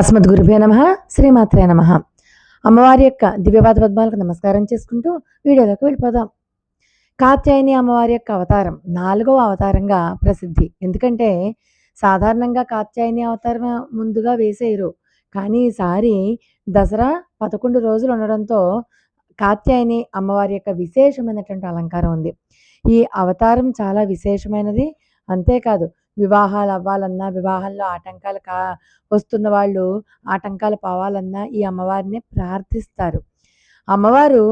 అస్మద్ గురుభే నమ శ్రీమాత్రే నమ. అమ్మవారి యొక్క దివ్యపాద పద్మాలకు నమస్కారం చేసుకుంటూ వీడియోలోకి వెళ్ళిపోదాం. కాత్యాయని అమ్మవారి యొక్క అవతారం నాలుగవ అవతారంగా ప్రసిద్ధి. ఎందుకంటే సాధారణంగా కాత్యాయని అవతారం ముందుగా వేసేయరు. కానీ ఈసారి దసరా పదకొండు రోజులు ఉండడంతో కాత్యాయని అమ్మవారి యొక్క విశేషమైనటువంటి అలంకారం ఉంది. ఈ అవతారం చాలా విశేషమైనది. అంతేకాదు వివాహాలు అవ్వాలన్నా వివాహంలో ఆటంకాలు కా వస్తున్న వాళ్ళు ఆటంకాలు పోవాలన్నా ఈ అమ్మవారిని ప్రార్థిస్తారు. అమ్మవారు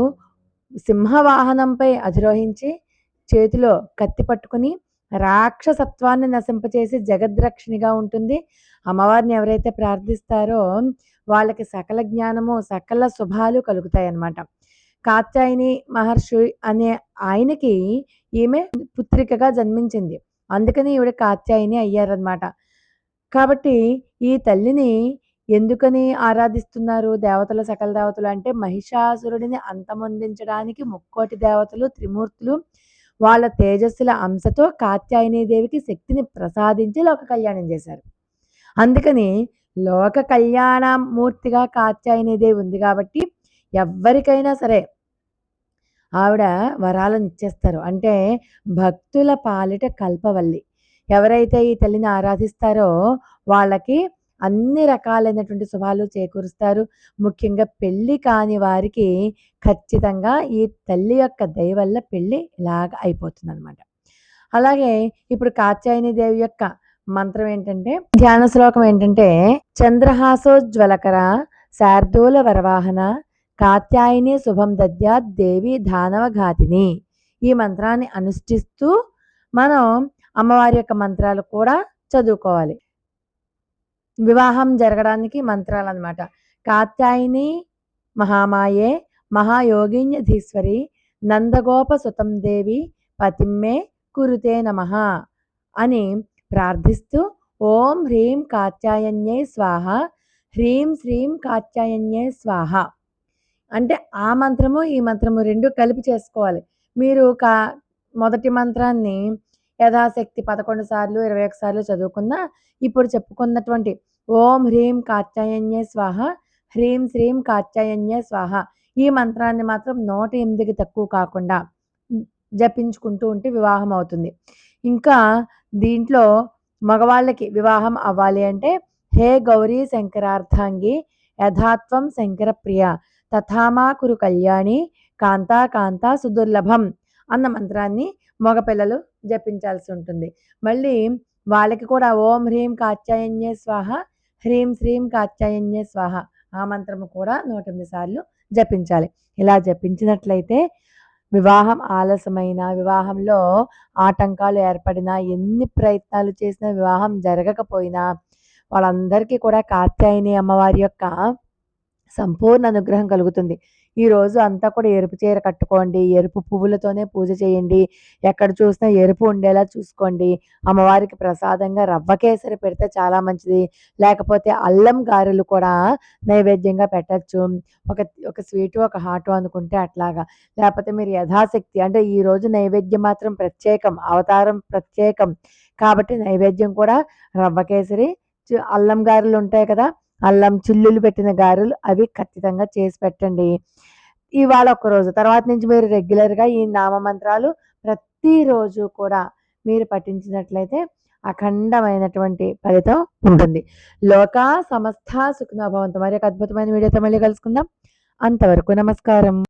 సింహవాహనంపై అధిరోహించి చేతిలో కత్తి పట్టుకుని రాక్షసత్వాన్ని నశింపచేసి జగద్రక్షిణిగా ఉంటుంది. అమ్మవారిని ఎవరైతే ప్రార్థిస్తారో వాళ్ళకి సకల జ్ఞానము సకల శుభాలు కలుగుతాయి అన్నమాట కాత్యాయని మహర్షి అనే ఆయనకి ఈమె పుత్రికగా జన్మించింది. అందుకని ఈవిడ కాత్యాయని అయ్యారనమాట కాబట్టి ఈ తల్లిని ఎందుకని ఆరాధిస్తున్నారు దేవతలు సకల దేవతలు? అంటే మహిషాసురుడిని అంతమొందించడానికి ముక్కోటి దేవతలు త్రిమూర్తులు వాళ్ళ తేజస్సుల అంశతో కాత్యాయని దేవికి శక్తిని ప్రసాదించి లోక కళ్యాణం చేశారు. అందుకని లోక కళ్యాణ మూర్తిగా కాత్యాయని దేవి ఉంది కాబట్టి ఎవరికైనా సరే ఆవిడ వరాలను ఇచ్చేస్తారు. అంటే భక్తుల పాలిట కల్పవల్లి. ఎవరైతే ఈ తల్లిని ఆరాధిస్తారో వాళ్ళకి అన్ని రకాలైనటువంటి శుభాలు చేకూరుస్తారు. ముఖ్యంగా పెళ్ళి కాని వారికి ఖచ్చితంగా ఈ తల్లి యొక్క దయ వల్ల పెళ్ళి ఇలాగ అయిపోతుంది అనమాట అలాగే ఇప్పుడు కాత్యాయని దేవి యొక్క మంత్రం ఏంటంటే ధ్యాన శ్లోకం ఏంటంటే చంద్రహాసోజ్వలకర శార్దూల వరవాహన కాత్యాయని శుభం దద్యాత్ దేవి దానవఘాతిని ఈ మంత్రాన్ని అనుష్ఠిస్తూ మనం అమ్మవారి యొక్క మంత్రాలు కూడా చదువుకోవాలి. వివాహం జరగడానికి మంత్రాలు అనమాట కాత్యాయని మహామాయే మహాయోగిన్యధీశ్వరి నందగోప సుతం దేవి పతిమ్మే కురుతే నమ అని ప్రార్థిస్తూ ఓం హ్రీం కాత్యాయన్యై స్వాహ హ్రీం శ్రీం కాత్యాయన్యై స్వాహ. అంటే ఆ మంత్రము ఈ మంత్రము రెండు కలిపి చేసుకోవాలి. మీరు కా మొదటి మంత్రాన్ని యథాశక్తి పదకొండు సార్లు ఇరవై ఒక సార్లు చదువుకున్న ఇప్పుడు చెప్పుకున్నటువంటి ఓం హ్రీం కాత్యాయన్య స్వాహ హ్రీం శ్రీం కాత్యాయన్య స్వాహ. ఈ మంత్రాన్ని మాత్రం నూట ఎనిమిదికి తక్కువ కాకుండా జపించుకుంటూ ఉంటే వివాహం అవుతుంది. ఇంకా దీంట్లో మగవాళ్ళకి వివాహం అవ్వాలి అంటే హే గౌరీ శంకరార్థాంగి యథాత్వం శంకర ప్రియ. తథామా కురు కళ్యాణి కాంతా కాంతా సుదుర్లభం అన్న మంత్రాన్ని మగపిల్లలు జపించాల్సి ఉంటుంది. మళ్ళీ వాళ్ళకి కూడా ఓం హ్రీం కాత్యాయన్యే స్వాహ హ్రీం శ్రీం కాత్యాయన్యే స్వాహ ఆ మంత్రము కూడా నూట ఎనిమిది సార్లు జపించాలి. ఇలా జపించినట్లయితే వివాహం ఆలస్యమైన వివాహంలో ఆటంకాలు ఏర్పడినా ఎన్ని ప్రయత్నాలు చేసినా వివాహం జరగకపోయినా వాళ్ళందరికీ కూడా కాత్యాయని అమ్మవారి యొక్క సంపూర్ణ అనుగ్రహం కలుగుతుంది. ఈ రోజు అంతా కూడా ఎరుపు చీర కట్టుకోండి ఎరుపు పువ్వులతోనే పూజ చేయండి ఎక్కడ చూసినా ఎరుపు ఉండేలా చూసుకోండి. అమ్మవారికి ప్రసాదంగా రవ్వ కేసరి పెడితే చాలా మంచిది. లేకపోతే అల్లం గారెలు కూడా నైవేద్యంగా పెట్టచ్చు. ఒక ఒక స్వీటు ఒక హాటు అనుకుంటే అట్లాగా. లేకపోతే మీరు యథాశక్తి అంటే ఈ రోజు నైవేద్యం మాత్రం ప్రత్యేకం అవతారం ప్రత్యేకం. కాబట్టి నైవేద్యం కూడా రవ్వ కేసరి అల్లం గారెలు ఉంటాయి కదా అల్లం చిల్లులు పెట్టిన గారెలు అవి ఖచ్చితంగా చేసి పెట్టండి. ఇవాళ ఒక రోజు. తర్వాత నుంచి మీరు రెగ్యులర్గా ఈ నామమంత్రాలు ప్రతిరోజు కూడా మీరు పఠించినట్లయితే అఖండమైనటువంటి ఫలితం ఉంటుంది. లోక సమస్త సుఖనభవంతు మరి ఒక అద్భుతమైన వీడియోతో మళ్ళీ కలుసుకుందాం. అంతవరకు నమస్కారం.